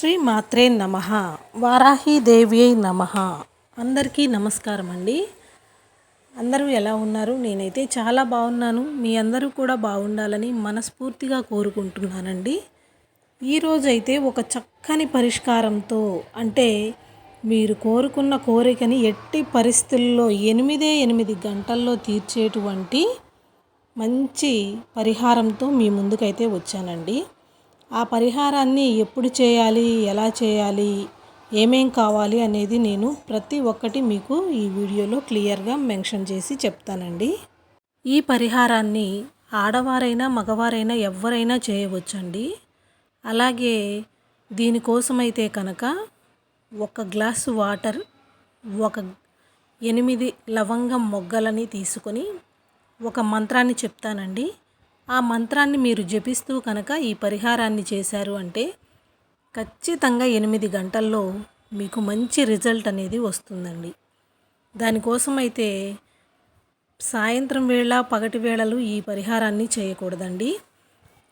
శ్రీ మాత్రే నమ వారాహిదేవి నమ. అందరికీ నమస్కారం అండి. అందరూ ఎలా ఉన్నారు? నేనైతే చాలా బాగున్నాను. మీ అందరూ కూడా బాగుండాలని మనస్ఫూర్తిగా కోరుకుంటున్నానండి. ఈరోజైతే ఒక చక్కని పరిష్కారంతో అంటే మీరు కోరుకున్న కోరికని ఎట్టి పరిస్థితుల్లో ఎనిమిదే ఎనిమిది గంటల్లో తీర్చేటువంటి మంచి పరిహారంతో మీ ముందుకైతే వచ్చానండి. ఆ పరిహారాన్ని ఎప్పుడు చేయాలి ఎలా చేయాలి ఏమేం కావాలి అనేది నేను ప్రతి ఒక్కటి మీకు ఈ వీడియోలో క్లియర్గా మెన్షన్ చేసి చెప్తానండి. ఈ పరిహారాన్ని ఆడవారైనా మగవారైనా ఎవరైనా చేయవచ్చండి. అలాగే దీనికోసమైతే కనుక ఒక గ్లాసు వాటర్ ఒక ఎనిమిది లవంగం మొగ్గలని తీసుకొని ఒక మంత్రాన్ని చెప్తానండి. ఆ మంత్రాన్ని మీరు జపిస్తూ కనుక ఈ పరిహారాన్ని చేశారు అంటే ఖచ్చితంగా ఎనిమిది గంటల్లో మీకు మంచి రిజల్ట్ అనేది వస్తుందండి. దానికోసం అయితే సాయంత్రం వేళ పగటి వేళలు ఈ పరిహారాన్ని చేయకూడదండి.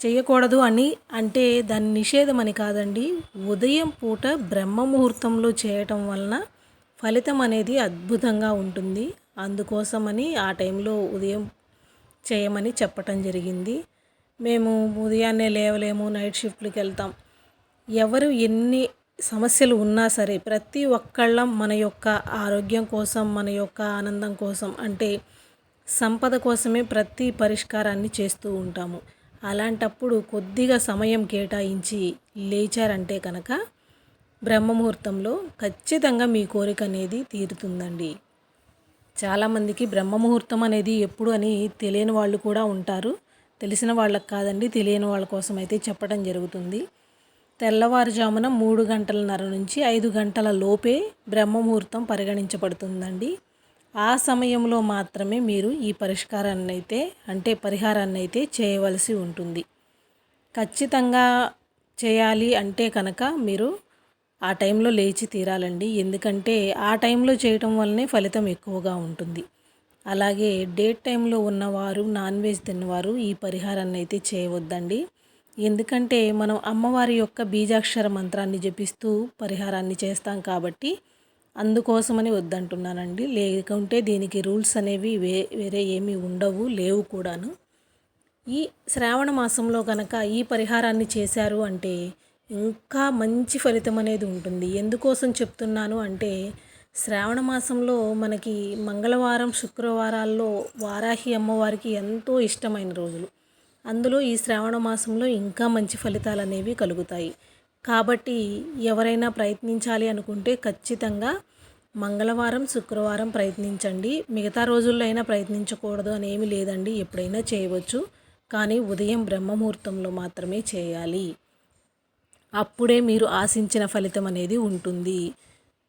చేయకూడదు అని అంటే దాని నిషేధం అని కాదండి. ఉదయం పూట బ్రహ్మ ముహూర్తంలో చేయటం వలన ఫలితం అనేది అద్భుతంగా ఉంటుంది. అందుకోసమని ఆ టైంలో ఉదయం చేయమని చెప్పటం జరిగింది. మేము ఉదయాన్నే లేవలేము నైట్ షిఫ్ట్లకి వెళ్తాం. ఎవరు ఎన్ని సమస్యలు ఉన్నా సరే ప్రతి ఒక్కళ్ళం మన యొక్క ఆరోగ్యం కోసం మన యొక్క ఆనందం కోసం అంటే సంపద కోసమే ప్రతి పరిష్కారాన్ని చేస్తూ ఉంటాము. అలాంటప్పుడు కొద్దిగా సమయం కేటాయించి లేచారంటే కనుక బ్రహ్మముహూర్తంలో ఖచ్చితంగా మీ కోరిక అనేది తీరుతుందండి. చాలామందికి బ్రహ్మముహూర్తం అనేది ఎప్పుడు అని తెలియని వాళ్ళు కూడా ఉంటారు. తెలిసిన వాళ్ళకి కాదండి తెలియని వాళ్ళ కోసం అయితే చెప్పడం జరుగుతుంది. తెల్లవారుజామున మూడు గంటలన్నర నుంచి ఐదు గంటల లోపే బ్రహ్మముహూర్తం పరిగణించబడుతుందండి. ఆ సమయంలో మాత్రమే మీరు ఈ పరిష్కారాన్ని అయితే అంటే పరిహారాన్ని అయితే చేయవలసి ఉంటుంది. ఖచ్చితంగా చేయాలి అంటే కనుక మీరు ఆ టైంలో లేచి తీరాలండి. ఎందుకంటే ఆ టైంలో చేయటం వల్లనే ఫలితం ఎక్కువగా ఉంటుంది. అలాగే డేట్ టైంలో ఉన్నవారు నాన్ వెజ్ తిన్నవారు ఈ పరిహారాన్ని అయితే చేయవద్దండి. ఎందుకంటే మనం అమ్మవారి యొక్క బీజాక్షర మంత్రాన్ని జపిస్తూ పరిహారాన్ని చేస్తాం కాబట్టి అందుకోసమని వద్దంటున్నానండి. లేకుంటే దీనికి రూల్స్ అనేవి వే వేరే ఏమీ ఉండవు లేవు కూడాను. ఈ శ్రావణ మాసంలో కనుక ఈ పరిహారాన్ని చేశారు అంటే ఇంకా మంచి ఫలితం అనేది ఉంటుంది. ఎందుకోసం చెప్తున్నాను అంటే శ్రావణ మాసంలో మనకి మంగళవారం శుక్రవారాల్లో వారాహి అమ్మవారికి ఎంతో ఇష్టమైన రోజులు. అందులో ఈ శ్రావణ మాసంలో ఇంకా మంచి ఫలితాలు అనేవి కలుగుతాయి. కాబట్టి ఎవరైనా ప్రయత్నించాలి అనుకుంటే ఖచ్చితంగా మంగళవారం శుక్రవారం ప్రయత్నించండి. మిగతా రోజుల్లో అయినా ప్రయత్నించకూడదు అని ఏమీ లేదండి. ఎప్పుడైనా చేయవచ్చు. కానీ ఉదయం బ్రహ్మముహూర్తంలో మాత్రమే చేయాలి. అప్పుడే మీరు ఆశించిన ఫలితం అనేది ఉంటుంది.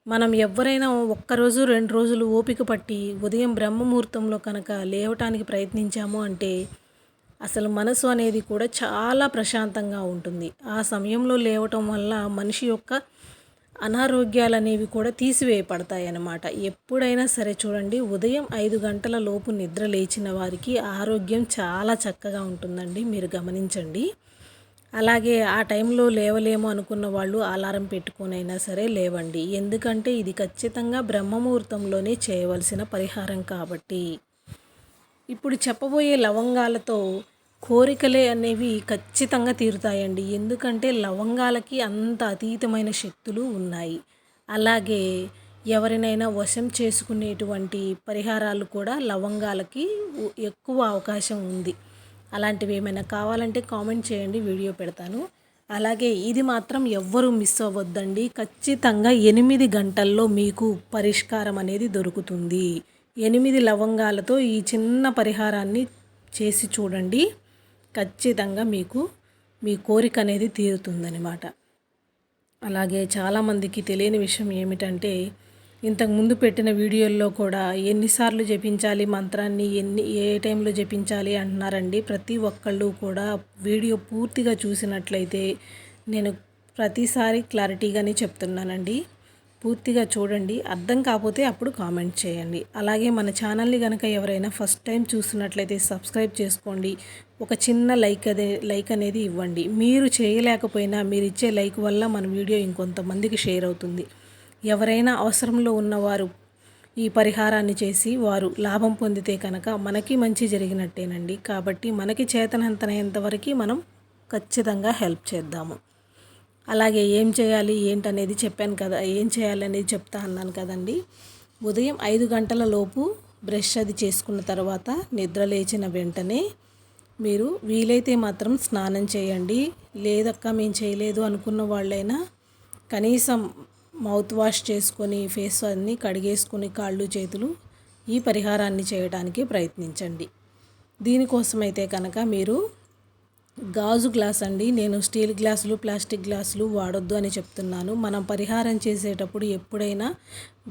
మనం ఎవరైనా ఒక్కరోజు రెండు రోజులు ఓపిక పట్టి ఉదయం బ్రహ్మముహూర్తంలో కనుక లేవటానికి ప్రయత్నించాము అంటే అసలు మనసు అనేది కూడా చాలా ప్రశాంతంగా ఉంటుంది. ఆ సమయంలో లేవటం వల్ల మనిషి యొక్క అనారోగ్యాలు అనేవి కూడా తీసివేయబడతాయి అన్నమాట. ఎప్పుడైనా సరే చూడండి ఉదయం ఐదు గంటల లోపు నిద్ర లేచిన వారికి ఆరోగ్యం చాలా చక్కగా ఉంటుందండి. మీరు గమనించండి. అలాగే ఆ టైంలో లేవలేము అనుకున్న వాళ్ళు అలారం పెట్టుకునైనా సరే లేవండి. ఎందుకంటే ఇది ఖచ్చితంగా బ్రహ్మముహూర్తంలోనే చేయవలసిన పరిహారం కాబట్టి. ఇప్పుడు చెప్పబోయే లవంగాలతో కోరికలే అనేవి ఖచ్చితంగా తీరుతాయండి. ఎందుకంటే లవంగాలకి అంత అతీతమైన శక్తులు ఉన్నాయి. అలాగే ఎవరినైనా వశం చేసుకునేటువంటి పరిహారాలు కూడా లవంగాలకి ఎక్కువ అవకాశం ఉంది. అలాంటివి ఏమైనా కావాలంటే కామెంట్ చేయండి వీడియో పెడతాను. అలాగే ఇది మాత్రం ఎవ్వరూ మిస్ అవ్వద్దండి. ఖచ్చితంగా ఎనిమిది గంటల్లో మీకు పరిష్కారం అనేది దొరుకుతుంది. ఎనిమిది లవంగాలతో ఈ చిన్న పరిహారాన్ని చేసి చూడండి. ఖచ్చితంగా మీకు మీ కోరిక అనేది తీరుతుందనమాట అలాగే చాలామందికి తెలియని విషయం ఏమిటంటే ఇంతకు ముందు పెట్టిన వీడియోల్లో కూడా ఎన్నిసార్లు జపించాలి మంత్రాన్ని ఎన్ని ఏ టైంలో జపించాలి అంటున్నారండి. ప్రతి ఒక్కళ్ళు కూడా వీడియో పూర్తిగా చూసినట్లయితే నేను ప్రతిసారి క్లారిటీగానే చెప్తున్నానండి. పూర్తిగా చూడండి. అర్థం కాకపోతే అప్పుడు కామెంట్ చేయండి. అలాగే మన ఛానల్ని కనుక ఎవరైనా ఫస్ట్ టైం చూస్తున్నట్లయితే సబ్స్క్రైబ్ చేసుకోండి. ఒక చిన్న లైక్ అదే లైక్ అనేది ఇవ్వండి. మీరు చేయలేకపోయినా మీరు ఇచ్చే లైక్ వల్ల మన వీడియో ఇంకొంతమందికి షేర్ అవుతుంది. ఎవరైనా అవసరంలో ఉన్నవారు ఈ పరిహారాన్ని చేసి వారు లాభం పొందితే కనుక మనకి మంచి జరిగినట్టేనండి. కాబట్టి మనకి చేతనంతనైనంతవరకు మనం ఖచ్చితంగా హెల్ప్ చేద్దాము. అలాగే ఏం చేయాలి ఏంటనేది చెప్పాను కదా ఏం చేయాలనేది చెప్తా అన్నాను కదండి. ఉదయం ఐదు గంటల లోపు బ్రష్ అది చేసుకున్న తర్వాత నిద్ర లేచిన వెంటనే మీరు వీలైతే మాత్రం స్నానం చేయండి. లేదక్క మేము చేయలేదు అనుకున్న వాళ్ళైనా కనీసం మౌత్ వాష్ చేసుకొని ఫేస్ అన్నీ కడిగేసుకొని కాళ్ళు చేతులు ఈ పరిహారాన్ని చేయడానికి ప్రయత్నించండి. దీనికోసమైతే కనుక మీరు గాజు గ్లాస్ అండి నేను స్టీల్ గ్లాసులు ప్లాస్టిక్ గ్లాసులు వాడొద్దు అని చెప్తున్నాను. మనం పరిహారం చేసేటప్పుడు ఎప్పుడైనా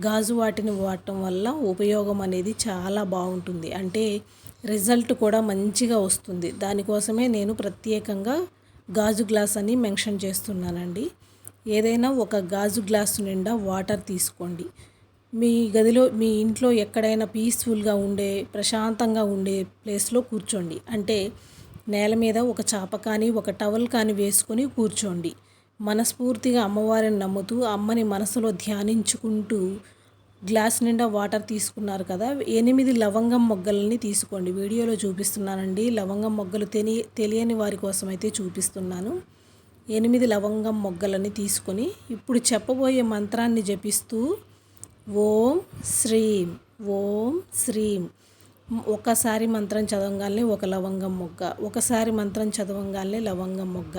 గాజు వాటిని వాడటం వల్ల ఉపయోగం అనేది చాలా బాగుంటుంది. అంటే రిజల్ట్ కూడా మంచిగా వస్తుంది. దానికోసమే నేను ప్రత్యేకంగా గాజు గ్లాస్ అని మెన్షన్ చేస్తున్నానండి. ఏదైనా ఒక గాజు గ్లాసు నిండా వాటర్ తీసుకోండి. మీ గదిలో మీ ఇంట్లో ఎక్కడైనా పీస్ఫుల్గా ఉండే ప్రశాంతంగా ఉండే ప్లేస్లో కూర్చోండి. అంటే నేల మీద ఒక చాప కానీ ఒక టవల్ కానీ వేసుకొని కూర్చోండి. మనస్ఫూర్తిగా అమ్మవారిని నమ్ముతూ అమ్మని మనసులో ధ్యానించుకుంటూ గ్లాస్ నిండా వాటర్ తీసుకున్నారు కదా ఎనిమిది లవంగం మొగ్గలని తీసుకోండి. వీడియోలో చూపిస్తున్నానండి. లవంగం మొగ్గలు తెలియ తెలియని వారి కోసం అయితే చూపిస్తున్నాను. ఎనిమిది లవంగం మొగ్గలని తీసుకొని ఇప్పుడు చెప్పబోయే మంత్రాన్ని జపిస్తూ ఓం శ్రీం ఓం శ్రీం. ఒకసారి మంత్రం చదవగానే ఒక లవంగం మొగ్గ ఒకసారి మంత్రం చదవగానే లవంగం మొగ్గ.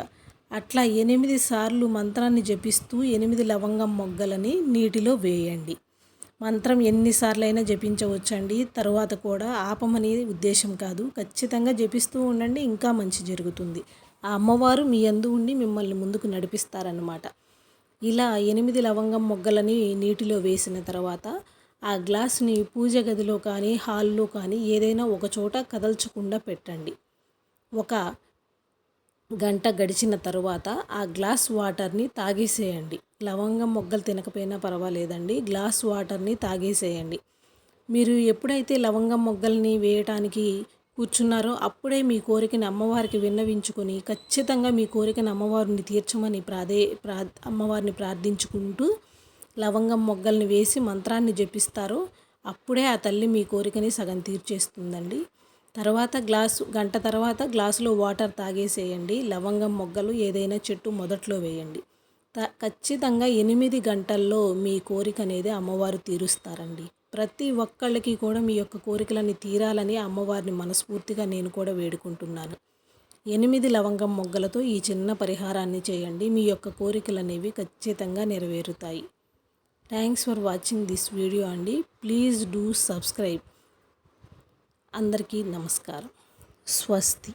అట్లా ఎనిమిది సార్లు మంత్రాన్ని జపిస్తూ ఎనిమిది లవంగం మొగ్గలని నీటిలో వేయండి. మంత్రం ఎన్నిసార్లైనా జపించవచ్చండి. తర్వాత కూడా ఆపమనే ఉద్దేశం కాదు. ఖచ్చితంగా జపిస్తూ ఉండండి. ఇంకా మంచి జరుగుతుంది. ఆ అమ్మవారు మీ అందు ఉండి మిమ్మల్ని ముందుకు నడిపిస్తారన్నమాట. ఇలా ఎనిమిది లవంగం మొగ్గలని నీటిలో వేసిన తర్వాత ఆ గ్లాస్ని పూజ గదిలో కానీ హాల్లో కానీ ఏదైనా ఒక చోట కదల్చకుండా పెట్టండి. ఒక గంట గడిచిన తర్వాత ఆ గ్లాస్ వాటర్ని తాగేసేయండి. లవంగం మొగ్గలు తినకపోయినా పర్వాలేదండి. గ్లాస్ వాటర్ని తాగేసేయండి. మీరు ఎప్పుడైతే లవంగం మొగ్గల్ని వేయటానికి కూర్చున్నారో అప్పుడే మీ కోరికని అమ్మవారికి విన్నవించుకొని ఖచ్చితంగా మీ కోరికను అమ్మవారిని తీర్చమని ప్రాదే ప్రా అమ్మవారిని ప్రార్థించుకుంటూ లవంగం మొగ్గల్ని వేసి మంత్రాన్ని జపిస్తారో. అప్పుడే ఆ తల్లి మీ కోరికని సగం తీర్చేస్తుందండి. తర్వాత గ్లాసు గంట తర్వాత గ్లాసులో వాటర్ తాగేసేయండి. లవంగం మొగ్గలు ఏదైనా చెట్టు మొదట్లో వేయండి. ఖచ్చితంగా ఎనిమిది గంటల్లో మీ కోరిక అనేది అమ్మవారు తీరుస్తారండి. ప్రతి ఒక్కళ్ళకి కూడా మీ యొక్క కోరికలన్నీ తీరాలని అమ్మవారిని మనస్ఫూర్తిగా నేను కూడా వేడుకుంటున్నాను. ఎనిమిది లవంగం మొగ్గలతో ఈ చిన్న పరిహారాన్ని చేయండి. మీ యొక్క కోరికలు అనేవి ఖచ్చితంగా నెరవేరుతాయి. Thanks for watching this video అండి. ప్లీజ్ డూ సబ్స్క్రైబ్ అందరికీ నమస్కారం. స్వస్తి.